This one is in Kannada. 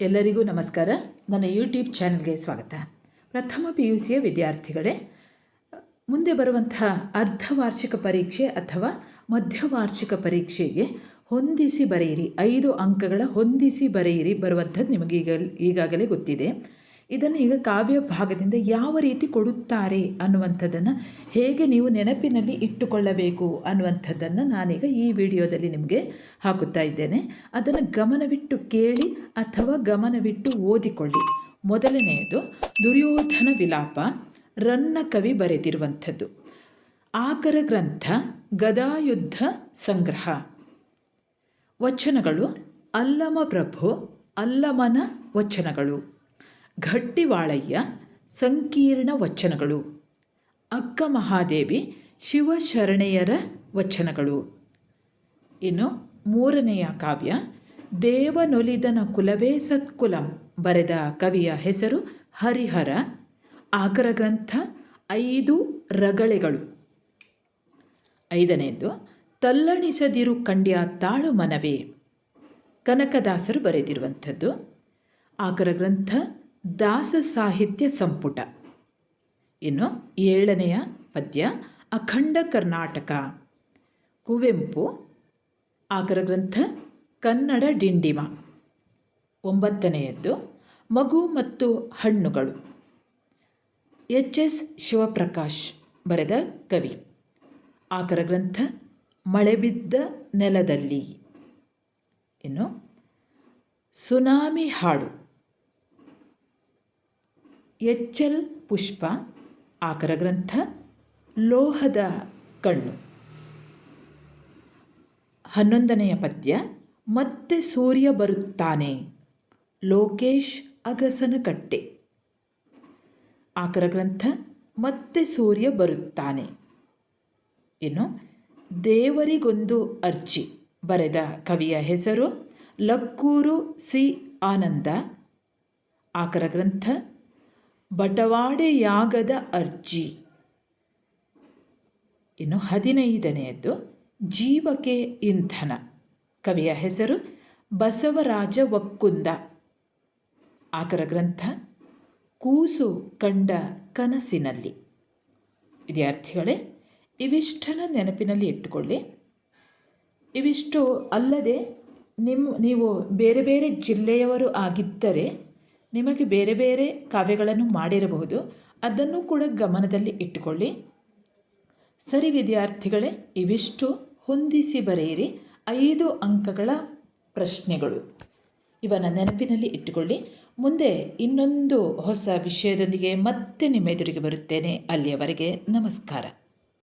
ಎಲ್ಲರಿಗೂ ನಮಸ್ಕಾರ. ನನ್ನ ಯೂಟ್ಯೂಬ್ ಚಾನಲ್ಗೆ ಸ್ವಾಗತ. ಪ್ರಥಮ ಪಿ ಯು ಸಿಯ ವಿದ್ಯಾರ್ಥಿಗಳೇ, ಮುಂದೆ ಬರುವಂತಹ ಅರ್ಧವಾರ್ಷಿಕ ಪರೀಕ್ಷೆ ಅಥವಾ ಮಧ್ಯವಾರ್ಷಿಕ ಪರೀಕ್ಷೆಗೆ ಹೊಂದಿಸಿ ಬರೆಯಿರಿ. ಐದು ಅಂಕಗಳ ಹೊಂದಿಸಿ ಬರೆಯಿರಿ ಬರುವಂಥದ್ದು ನಿಮಗೆ ಈಗ ಈಗಾಗಲೇ ಗೊತ್ತಿದೆ. ಇದನ್ನು ಈಗ ಕಾವ್ಯ ಭಾಗದಿಂದ ಯಾವ ರೀತಿ ಕೊಡುತ್ತಾರೆ ಅನ್ನುವಂಥದ್ದನ್ನು ಹೇಗೆ ನೀವು ನೆನಪಿನಲ್ಲಿ ಇಟ್ಟುಕೊಳ್ಳಬೇಕು ಅನ್ನುವಂಥದ್ದನ್ನು ನಾನೀಗ ಈ ವಿಡಿಯೋದಲ್ಲಿ ನಿಮಗೆ ಹಾಕುತ್ತಾ ಇದ್ದೇನೆ. ಅದನ್ನು ಗಮನವಿಟ್ಟು ಕೇಳಿ ಅಥವಾ ಗಮನವಿಟ್ಟು ಓದಿಕೊಳ್ಳಿ. ಮೊದಲನೆಯದು, ದುರ್ಯೋಧನ ವಿಲಾಪ, ರನ್ನ ಕವಿ ಬರೆದಿರುವಂಥದ್ದು. ಆಕರ ಗ್ರಂಥ, ಗದಾಯುದ್ಧ ಸಂಗ್ರಹ. ವಚನಗಳು, ಅಲ್ಲಮ ಪ್ರಭು, ಅಲ್ಲಮನ ವಚನಗಳು. ಘಟ್ಟಿವಾಳಯ್ಯ ಸಂಕೀರ್ಣ ವಚನಗಳು. ಅಕ್ಕ ಮಹಾದೇವಿ ಶಿವಶರಣೆಯರ ವಚನಗಳು. ಇನ್ನು ಮೂರನೆಯ ಕಾವ್ಯ, ದೇವನೊಲಿದನ ಕುಲವೇ ಸತ್ಕುಲಂ ಬರೆದ ಕವಿಯ ಹೆಸರು ಹರಿಹರ. ಆಗರ ಗ್ರಂಥ ಐದು ರಗಳೆಗಳು. ಐದನೆಯದು ತಲ್ಲಣಿಸದಿರು ಕಂಡ್ಯ ತಾಳು ಮನವೇ. ಕನಕದಾಸರು ಬರೆದಿರುವಂಥದ್ದು. ಆಗರ ಗ್ರಂಥ ದಾಸ ಸಾಹಿತ್ಯ ಸಂಪುಟ. ಇನ್ನು ಏಳನೆಯ ಪದ್ಯ, ಅಖಂಡ ಕರ್ನಾಟಕ. ಕುವೆಂಪು ಆಗರ ಗ್ರಂಥ, ಕನ್ನಡ ಡಿಂಡಿಮ. ಒಂಬತ್ತನೆಯದ್ದು, ಮಗು ಮತ್ತು ಹಣ್ಣುಗಳು. ಎಚ್ ಎಸ್ ಶಿವಪ್ರಕಾಶ್ ಬರೆದ ಕವಿ. ಆಕರ ಗ್ರಂಥ ಮಳೆಬಿದ್ದ ನೆಲದಲ್ಲಿ. ಇನ್ನು, ಸುನಾಮಿ ಹಾಡು. ಎಚ್ ಎಲ್ ಪುಷ್ಪ, ಆಕರ ಗ್ರಂಥ, ಲೋಹದ ಕಣ್ಣು. ಹನ್ನೊಂದನೆಯ ಪದ್ಯ, ಮತ್ತೆ ಸೂರ್ಯ ಬರುತ್ತಾನೆ. ಲೋಕೇಶ್ ಅಗಸನಕಟ್ಟೆ ಆಕರ ಗ್ರಂಥ, ಮತ್ತೆ ಸೂರ್ಯ ಬರುತ್ತಾನೆ. ಇನ್ನು ದೇವರಿಗೊಂದು ಅರ್ಜಿ. ಬರೆದ ಕವಿಯ ಹೆಸರು ಲಕ್ಕೂರು ಸಿ. ಆನಂದ. ಆಕರ ಗ್ರಂಥ ಬಟವಾಡೆಯಾಗದ ಅರ್ಜಿ. ಇನ್ನು ಹದಿನೈದನೆಯದ್ದು, ಜೀವಕ್ಕೆ ಇಂಧನ. ಕವಿಯ ಹೆಸರು ಬಸವರಾಜ ಒಕ್ಕುಂದ ಆಕರ ಗ್ರಂಥ, ಕೂಸು ಕಂಡ ಕನಸಿನಲ್ಲಿ. ವಿದ್ಯಾರ್ಥಿಗಳೇ, ಇವಿಷ್ಟನ ನೆನಪಿನಲ್ಲಿ ಇಟ್ಟುಕೊಳ್ಳಿ. ಇವಿಷ್ಟು ಅಲ್ಲದೆ ನಿಮ್ಮ ನೀವು ಬೇರೆ ಬೇರೆ ಜಿಲ್ಲೆಯವರು ಆಗಿದ್ದರೆ ನಿಮಗೆ ಬೇರೆ ಬೇರೆ ಕಾವ್ಯಗಳನ್ನು ಮಾಡಿರಬಹುದು. ಅದನ್ನು ಕೂಡ ಗಮನದಲ್ಲಿ ಇಟ್ಟುಕೊಳ್ಳಿ. ಸರಿ ವಿದ್ಯಾರ್ಥಿಗಳೇ, ಇವಿಷ್ಟು ಹೊಂದಿಸಿ ಬರೆಯಿರಿ ಐದು ಅಂಕಗಳ ಪ್ರಶ್ನೆಗಳು. ಇವನ ನೆನಪಿನಲ್ಲಿ ಇಟ್ಟುಕೊಳ್ಳಿ. ಮುಂದೆ ಇನ್ನೊಂದು ಹೊಸ ವಿಷಯದೊಂದಿಗೆ ಮತ್ತೆ ನಿಮ್ಮ ಎದುರಿಗೆ ಬರುತ್ತೇನೆ. ಅಲ್ಲಿಯವರೆಗೆ ನಮಸ್ಕಾರ.